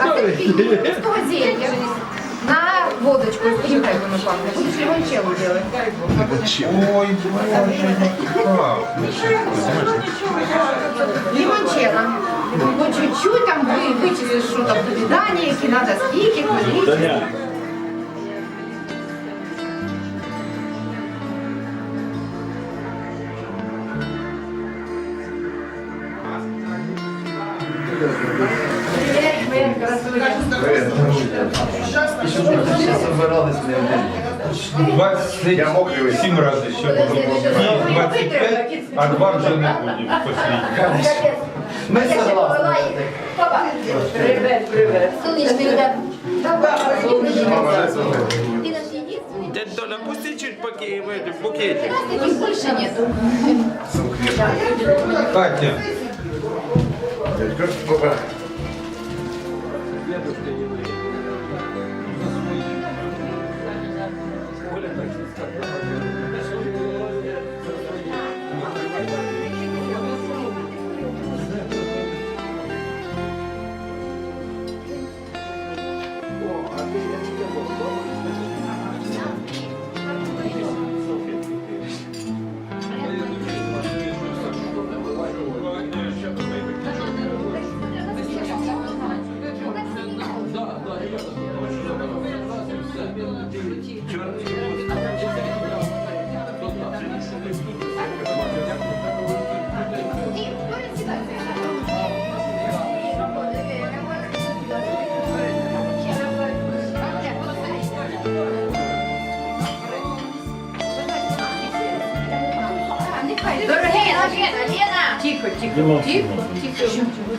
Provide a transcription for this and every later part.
А це пікніківського зелья. На водочку, скажи, как пахнет. Будешь лимончелло делать. Ой, боже, Лимончелло. Ну, чуть-чуть там вы вычислишь, что там повидание, какие надо скики, количество. Я мокрий. 27 разів ще було. Ні, 25, а два вже не будемо. Ми согласні. Привет, привет. Солнечный ребят. Дядь Толя, пусти чуть поки в букете. Таких больше нету. Катя, Дорогие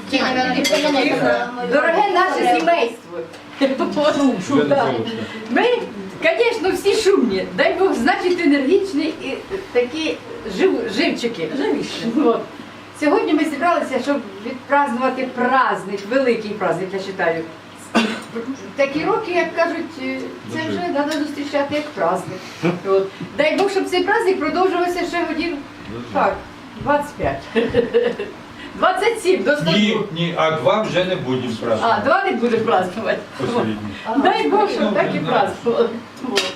Тихо. Дороге наше сімейство. Ми, звісно, всі шумні. Дай Бог, значить, енергічні і такі жив, живчики. От. Сьогодні ми зібралися, щоб відпразнувати праздник, великий праздник, я вважаю. Такі роки, як кажуть, це вже треба зустрічати як праздник. От. Дай Бог, щоб цей праздник продовжувався ще годів. Так, 25. 27 до 100. ні, ні, а два вже не будемо А, празднувати. два не буде празднувати. Послідні. Дай Бог, щоб так і празднували. Вот.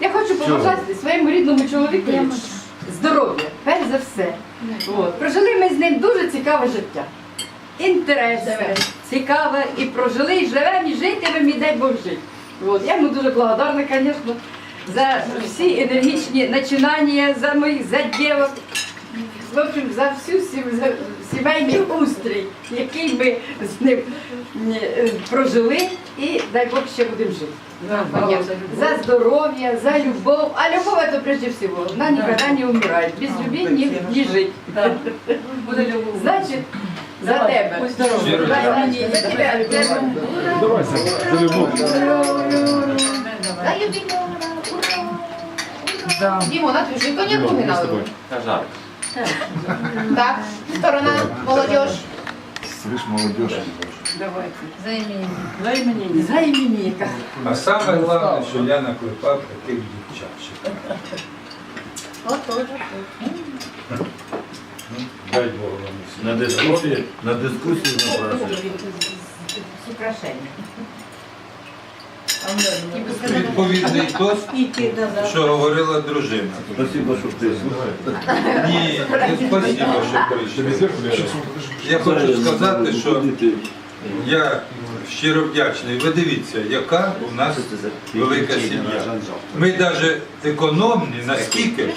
Я хочу побажати своєму рідному чоловіку здоров'я, перш за все. От. Прожили ми з ним дуже цікаве життя. Інтересне, цікаве, і прожили, і живемо, і житимемо, і дай Бог жити. От. Я йому дуже благодарна, звісно, за всі енергічні начинання, за моїх за дівок. В общем, за всю сімейний устрій, який ми з ним е, прожили, і дай Бог ще будемо жити. За здоров'я, за любов. А любов это прежде всего. Она никогда не умирает. Без любви не, жить. Значит, за тебе. За дякую. за тебе. Дай Димона. Димона, коньяку не надо. Так, сторона, молодежь. Слышь, молодежь. За именем. За іменинника. За іменинника. А саме головне, що я наклепав таких дівчат. ще. Вот тоже. Дай Бог вам. На дискусії, на запрошую. С украшением. Відповідний тост, що говорила дружина. Спасибо, що ти. Ні, не спасибо, що прийшли. Я хочу сказати, що я щиро вдячний. Ви дивіться, яка у нас велика сім'я. Ми навіть економні настільки,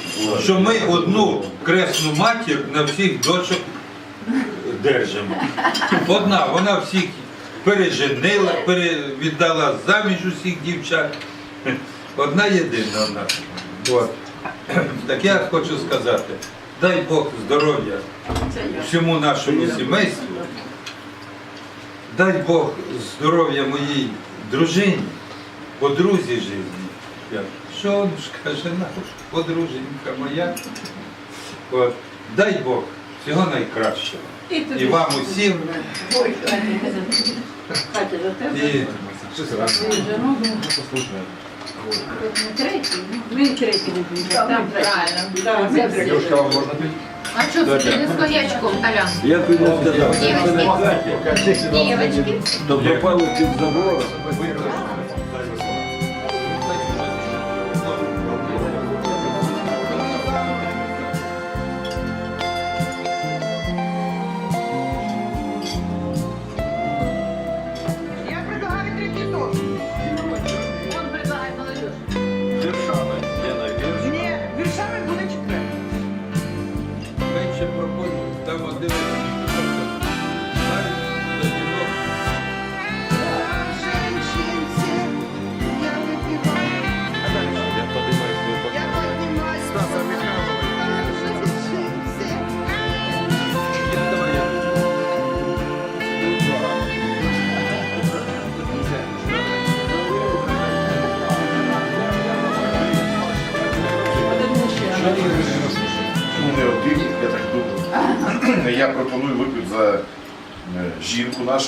що ми одну кресну матір на всіх дочок держимо. Одна, вона всіх переженила, пере- віддала заміж усіх дівчат. Одна єдина в нас. От. Так я хочу сказати, дай Бог здоров'я всьому нашому сімейству. Дай Бог здоров'я моїй дружині, подрузі житті. Я, Сонечка, жена, подруженька моя. От. Дай Бог всього найкращого. І вам усім, Катя, за тебе. і Третій. Ми третій не будемо. Правильно. Девушка, вам можно пить? А не з конячком, Толян? Я він не сказав, Дівочки. це на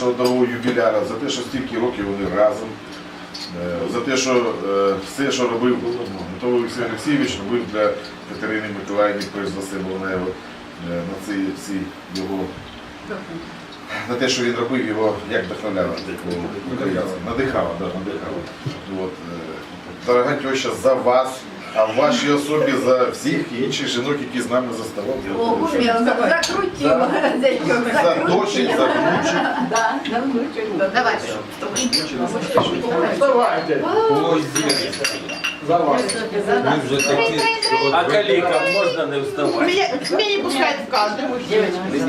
нашого дорогого юбіляра, за те, що стільки років вони разом, е, за те, що е, все, що робив Анатолій Олексій Олексійович, робив для Катерини Миколаївни, перш за все, Волнеєва, е, на ці всі його. На те, що він робив, його як вдохновляв українців. Надихав, да. От, е, дорога теща, за вас, а в вашій особі за всіх інших жінок, які з нами за столом. О, Боже, я закрутила. За дочек, за внучек. Да, за внучок, да. Давай. Ой, Зіна, ми вже такі. що от А ви- калікам можна не вставати? Меня, меня не пускают в кадр.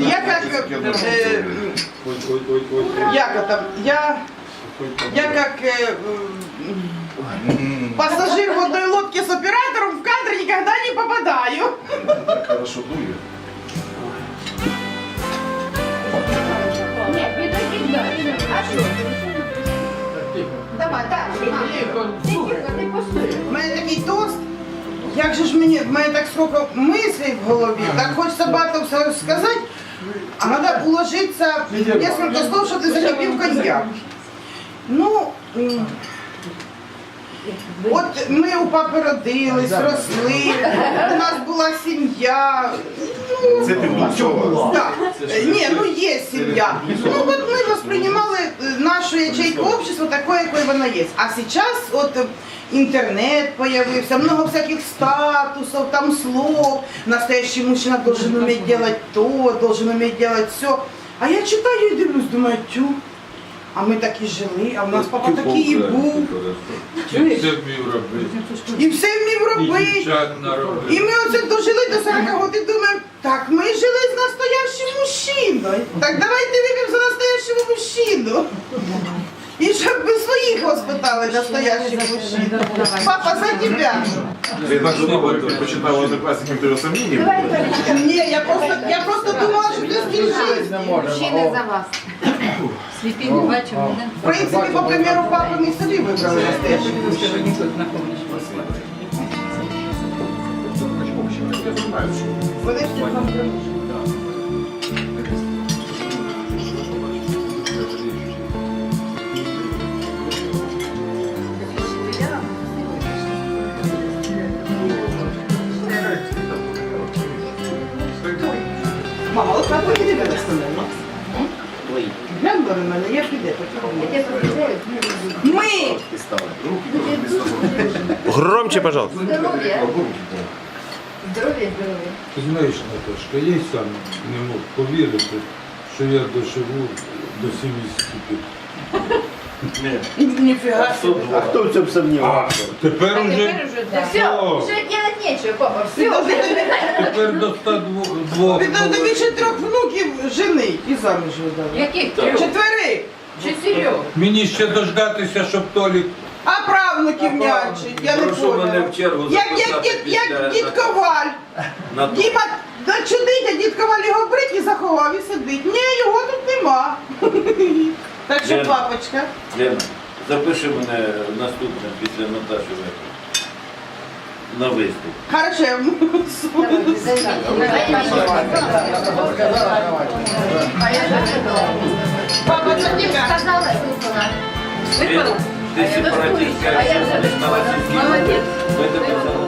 Я как, э, Ой, ой, ой, ой. як это, я, я как э, м, пассажир в одной лодке с оператором в кадр никогда не попадаю. Так хорошо дує. Ні, підійдіть далі. А що? Давай, так. Тихо, ти постой. У мене такий тост. Як же ж мені, в мене так сколько мислей в голові, так хочеться багато все сказати, а треба уложитися в несколько слов, що ти закипів коньяк. Ну, м, от ми у папи родились, росли, у нас була сім'я. Це ти. Так, ні, ну є сім'я. Ну от ми воспринимали е, нашу ячейку общества такою, якою вона є. А зараз от е, інтернет появився, много всяких статусов, там слов. Настоящий мужчина должен уметь делать то, должен уметь делать все. А я читаю і дивлюсь, думаю, тю. А ми так і жили, а в нас папа такий і був. Це вмів робити. І все вмів І робити. дівчат І ми оце дожили до 40 років думаємо, так, ми жили з настоящим мужчиною. Так давайте вип'ємо за настоящого мужчину. І щоб ми своїх воспитали настоящих мужчин. Папа, за тебе. Я так ти почитав однокласників тебе сомнінів. Ні, я просто, я просто думала, що ти скінчив. Мужчини за вас. В принципі, по примеру папи ми собі вибрали настоящих мужчин. Вони всі компроміс. Мама, от на не дивилась на мене. На мене, я піде. Ми! Громче, пожалуйста. Здоров'я. Здоров'я, здоров'я. Ти знаєш, Наташка, я й сам не мог повірити, що я доживу до 75. Ніфіга. А хто в цьому сумнівався? Тепер А уже, тепер уже, да. Все, вже нечего, папа, все. тепер до 102. Ти до ще трьох внуків жени і заміж видали. Яких трьох? Четвери. Чотирьох. Мені ще дождатися, щоб Толік А правнуків нянчить, я не Прошу мене поняла. в чергу Як, як, записати як, після як дід Коваль. на то. Діма дочудить, а дід Коваль його брить і заховав і сидить. Ні, його тут нема. Так що, Лена. папочка. Лена, запиши мене наступне після Наташі на виступ. Хорошо. Папа, це тебе. Сказала. Ти сепаратистка, А я. Молодець.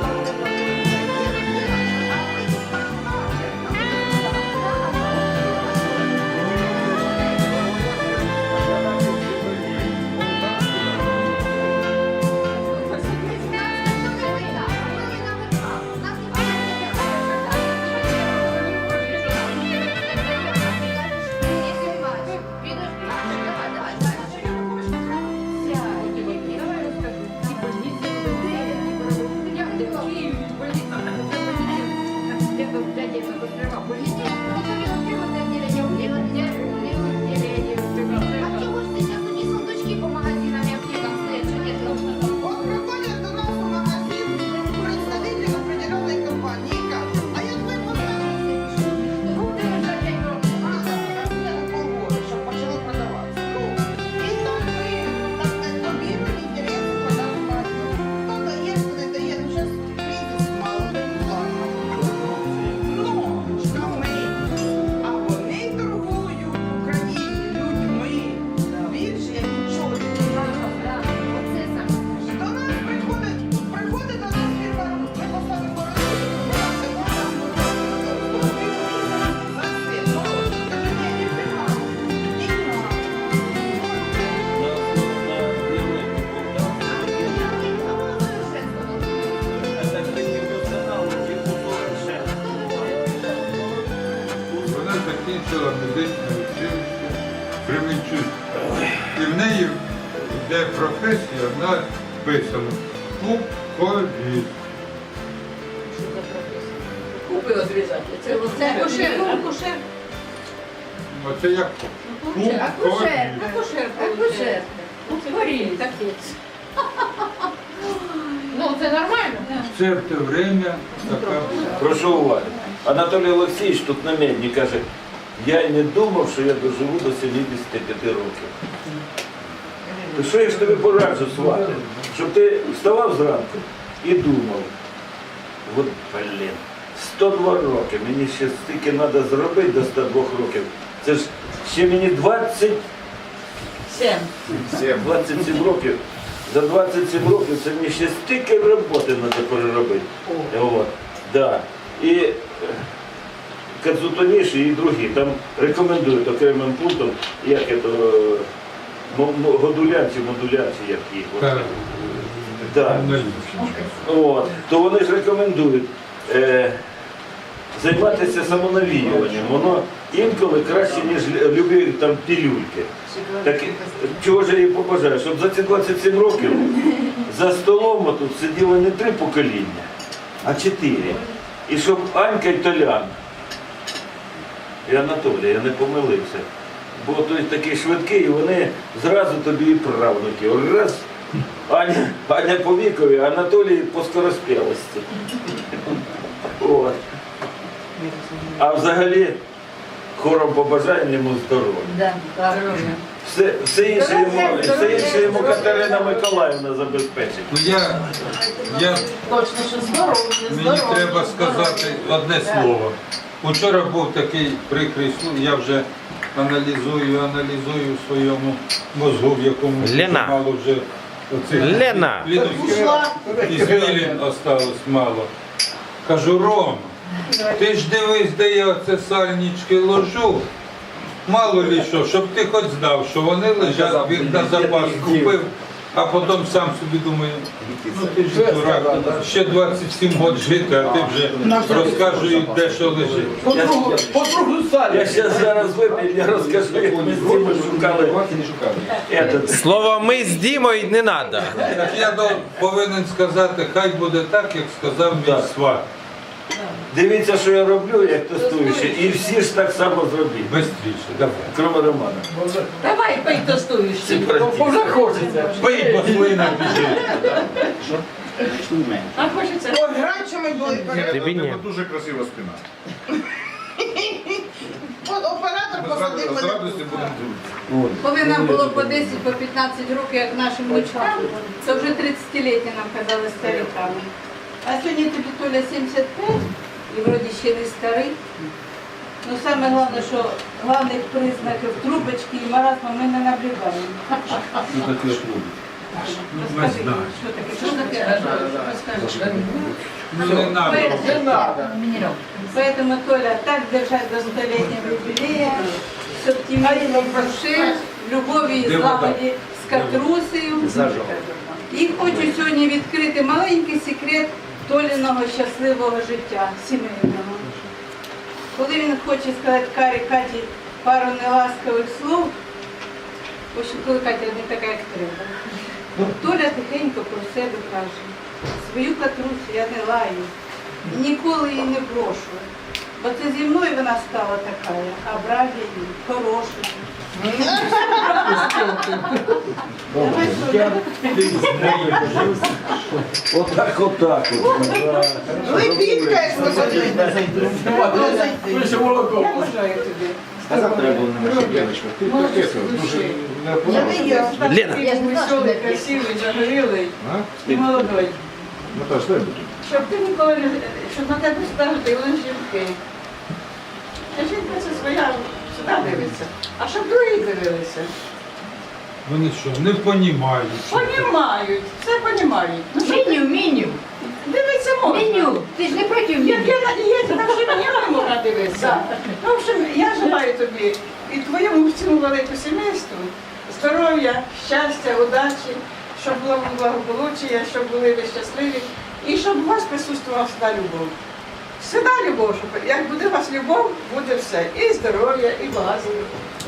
Нормально. Це в те время така. Прошу уваги. Анатолій Олексійович тут на медні каже, я й не думав, що я доживу до 75 років. То що я ж тобі пораджу, свати? Щоб ти вставав зранку і думав, от блін, 102 роки, мені ще стільки треба зробити до 102 років. Це ж ще мені 20 Сем. 27 років. За 27 років це мені ще стільки роботи треба переробити. От. Да. І е, Кацутоніші і другі там рекомендують окремим пунктом, як це, годулянці, модулянці, як їх. от. Так, Да. От. То вони ж рекомендують е, займатися самонавіюванням. Воно інколи краще, ніж любі там пілюльки. Так чого ж я їй побажаю, щоб за ці 27 років за столом тут сиділо не три покоління, а чотири. І щоб Анька і Толян, і Анатолій, я не помилився. Бо той такий швидкий, і вони зразу тобі і правнуки. Раз, Аня, Аня по вікові, Анатолій по скороспілості. А взагалі хором побажаємо йому здоров'я. Да. Все, все, інше йому, все інше йому Катерина Миколаївна забезпечить. Ну я, я Точно, що здоров'я, Мені треба сказати одне слово. Учора був такий прикрий случай, я вже аналізую, аналізую в своєму мозгу, в якому Лена. мало вже оцих Лена. кліточок і змілін осталось мало. Кажу, Ром, ти ж дивись, де я оце сальнички ложу. Мало лі що, щоб ти хоч знав, що вони лежать, він на запас купив, а потім сам собі думає, ну ти ж дурак, ще 27 років жити, а ти вже розкажеш, де що лежить. Я ще зараз вип'ю, я розкажу, як ми з Дімою шукали. Этот, Слово ми з Дімою не треба. Так я до- повинен сказати, хай буде так, як сказав мій сват. Дивіться, що я роблю, як тестуючий, і всі ж так само зробіть. Бистріше, давай. Кроме Романа. Давай, пий. Сепаратист. Уже хочеться. Пий, бо слина біжить. А хочеться. Ой, раніше ми були перед. Тобі ні. Дуже красива спина. От оператор посадив з мене. радістю будемо дивитися. Коли нам було по 10, по 15 років, як нашим внучкам, то вже 30-ліття нам казали стариками. А сьогодні тобі Толя 75, і вроді ще не старий. Ну саме головне, що головних признаків трубочки і маразму ми не наблюдаємо. Ми Розкажи, знаємо. що таке? Що таке? Розкажи. Ну не треба. Поэтому, Толя, так держать до столетнего юбилея, с оптимизмом души, любові і злагоді з Катрусею. І хочу сьогодні відкрити секрет Толіного щасливого життя сімейного. Коли він хоче сказати Карі Каті пару неласкових слов, ось коли Катя не така, як треба. Толя тихенько про себе каже, свою Катрусю я не лаю, ніколи її не брошу. Бо це зі мною вона стала така, а брав її хорошою. Отак, отак. от. Ви підкаєш посадили. Я бажаю тобі. Я не я. Лена. Я ж веселий, красивий, загорілий і молодий. Наташ, дай бутыль. Щоб ти ніколи не щоб на тебе ставити вони жінки. Жінка це своя сюди дивиться. А щоб другі дивилися. Вони що, не понімають. Понімають, все понімають. Ну, що ти- Меню, меню, Дивитися можна. меню. Ти ж не проти Як меню. я на дієті, так що мені не можна дивитися. Ну, в общем, я желаю тобі і твоєму всьому великому сімейству здоров'я, щастя, удачі, щоб було благополуччя, щоб були ви щасливі і щоб у вас присутствувала всегда любов. Всегда любов, щоб як буде у вас любов, буде все. І здоров'я, і багатство.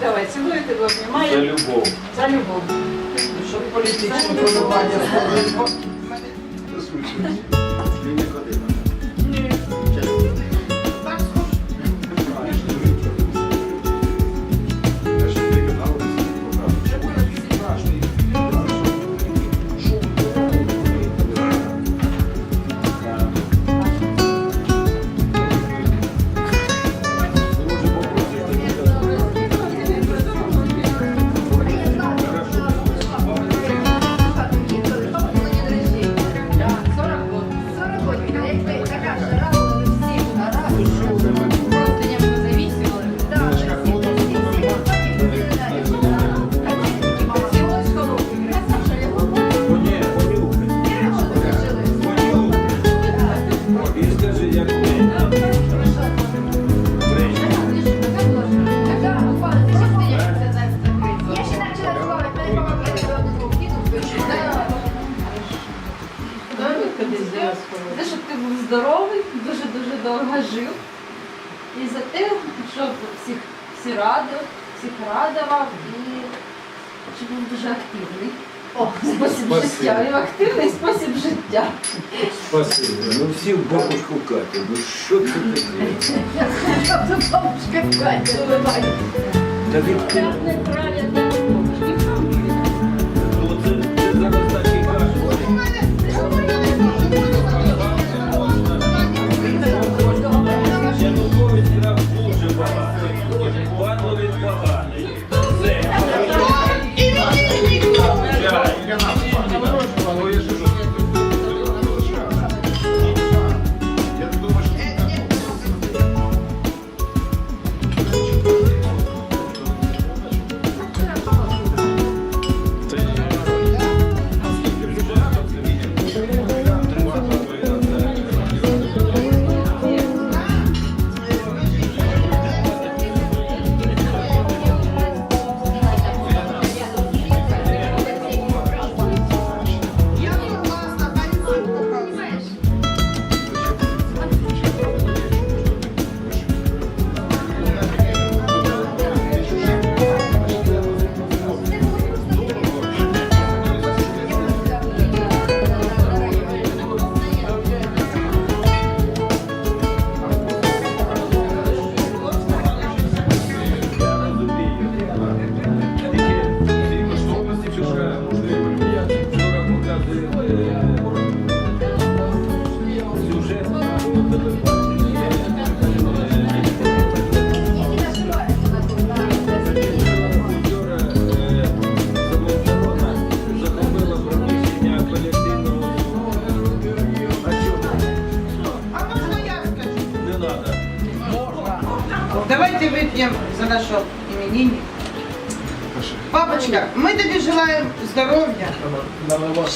Давай, цілую тебе, За любов. За любов. Щоб політичне подобання Те, щоб ти був здоровий, дуже-дуже довго жив. І за те, щоб всіх всі радив, всіх радував і щоб був дуже активний. О, спосіб Спасибо. життя. І активний спосіб життя. Спасибо. Ну всі в бабушку Катю. Ну що це таке? Бабушка в хаті, вибачте. Та від Не правильно,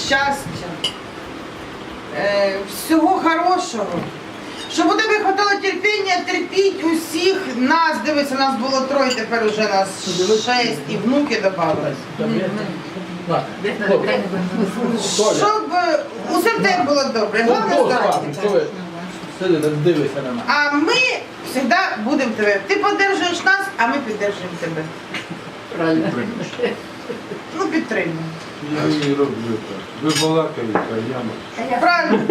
щастя, е, всього хорошого. Щоб у тебе хватало терпіння терпіть усіх нас, дивися, нас було троє, тепер уже нас шесть і внуки додавались. Щоб усе в тебе було добре, головне здоров'я. А ми завжди будемо тебе. Ти підтримуєш нас, а ми підтримуємо тебе. Правильно. Ну, підтримуємо. Я не роблю так. Ви балакаєте, а я Правильно.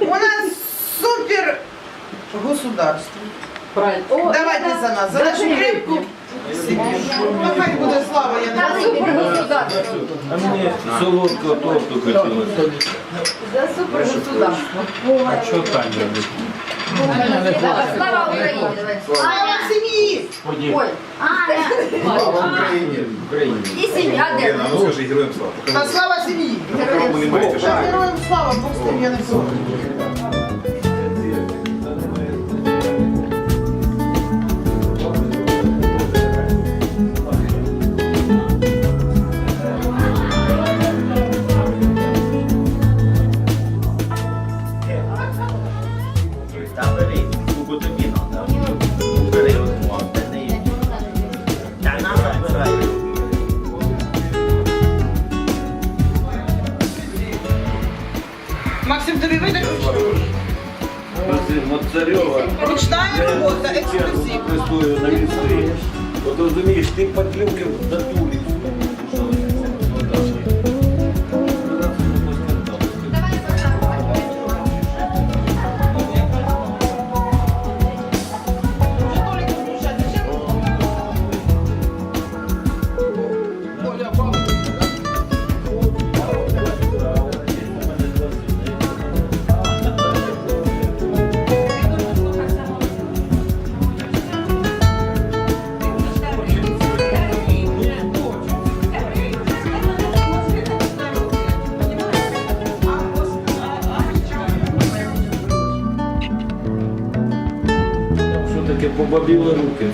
У нас супер государство. Правильно. О, Давайте за нас, за нашу крепку сім'ю. Ну, хай буде слава, я За не супергосударство. А мені солодкого торту хотілося. За супергосударство. А що Таня не Слава Україні! Слава сім'ї! Ой, Слава Україні! і сім'я де? Ну, скажи героям слава. Слава сім'ї! Кому не героям слава, Бог проти.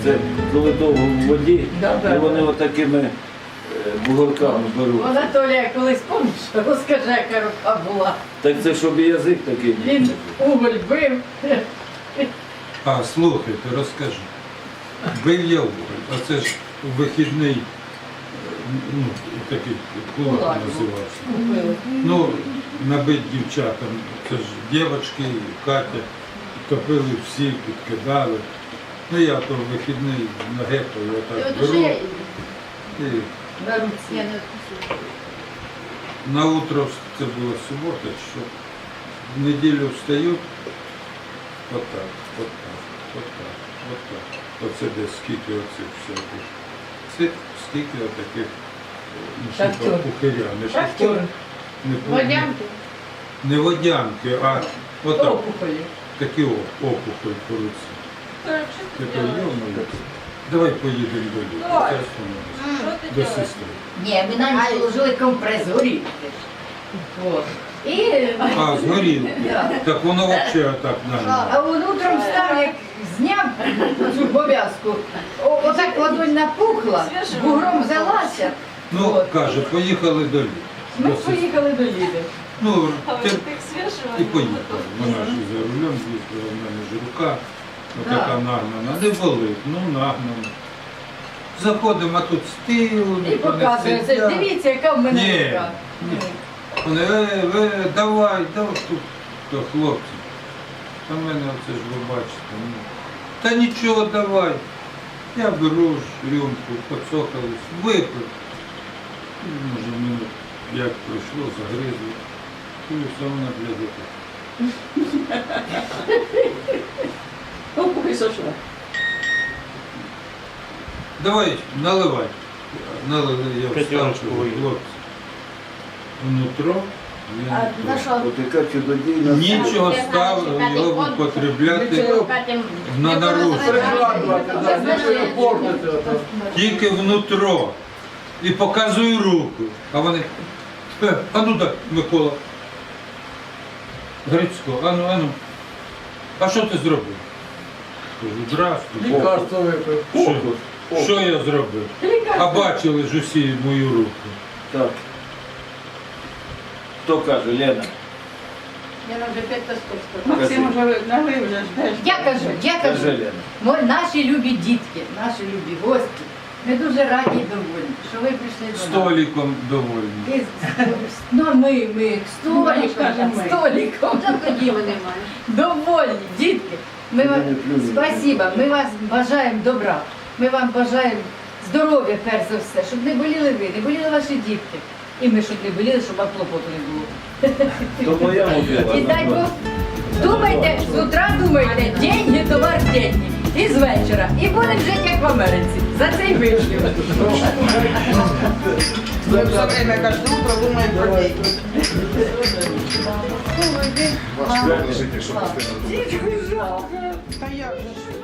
Це коли довго в воді, і вони отакими е, бугорками беруть. Анатолія колись помніш, розкажи, яка рука була. Так це щоб і язик такий. Він уголь бив. А, слухайте, розкажи. Бив я уголь, а це ж вихідний, ну, такий кулак Кулак. називався. Ну, набить дівчатам, це ж дівчатки, Катя, топили всі, підкидали. Ну я то вихідний на гепаю І отак беру і На я не відпустила. на утро це була субота, що в неділю встають, отак, отак, отак, отак. Оце десь скільки оцих всяких. Це скільки отаких ну, Шахтер. пухиря, не Шахтер. не. Водянки. Не водянки, а отак, Опухолі. такі о- опухоль по руці. Тепер йомаю. Давай поїдемо до Ліди. Давай. Зараз поможеш. До сестри. Ні, ми на ніч положили компрес горілки. От. І А, з горілки. Так воно взагалі так на А він утром встав, як зняв цю пов'язку, о- отак ладонь напухла, бугром взялася. Ну, каже, поїхали до Ліди. Ми До сестри. поїхали до Ліди. Ну, ти... і поїхали. Вона ж і за рулем їздила, в мене ж рука отака нагнана. Не болить, ну нагнана. Заходимо, а тут стіл, І показує, це ж дивіться, яка в мене Ні. рука. Ні. Вони, е, ви, давай, давай, тут, то хлопці. Та в мене оце ж ви бачите. Ну. Та нічого, давай. Я беру ж рюмку, поцокались, випив. Ну, Може, минут як пройшло, загризли. І все вона для дітей. Давай, наливай. Налили, я П'ятерочку встав, вийде. хлопці. Внутро. А внутро. на що? От яка чудодійна. Нічого став його употребляти на наружу. Тільки внутро. І показую руку. А вони. Е, а ну дай, Микола. Грицько, ану, ану. А що ти зробив? Кажу, здравствуй. Лікарство випив. Що, що я зробив? А бачили ж усі мою руку. Так. Хто каже, Лена? Я нам вже п'ять тостов Максим уже налив вже теж. Я кажу, я кажу, Каже Лена. Наші любі дітки, наші любі гості. Ми дуже раді і довольні, що ви прийшли до нас. Століком довольний. І з- Ну, ми, ми, століком, кажемо ми. століком. Тоді вони мають. Довольні, дітки. Ми вам спасибо, ми вас бажаємо добра. Ми вам бажаємо здоров'я, перш за все, щоб не боліли ви, не боліли ваші дітки. І ми, щоб не боліли, щоб вам клопоту не було. То моя мобіла. І дай Бог, думайте, з утра думайте, деньги, товар, деньги. І з вечора. І будемо жити, як в Америці. За цей вишню. Мы все время каждое утро думаем про деньги. Ваш реальний житель. Та як же ж?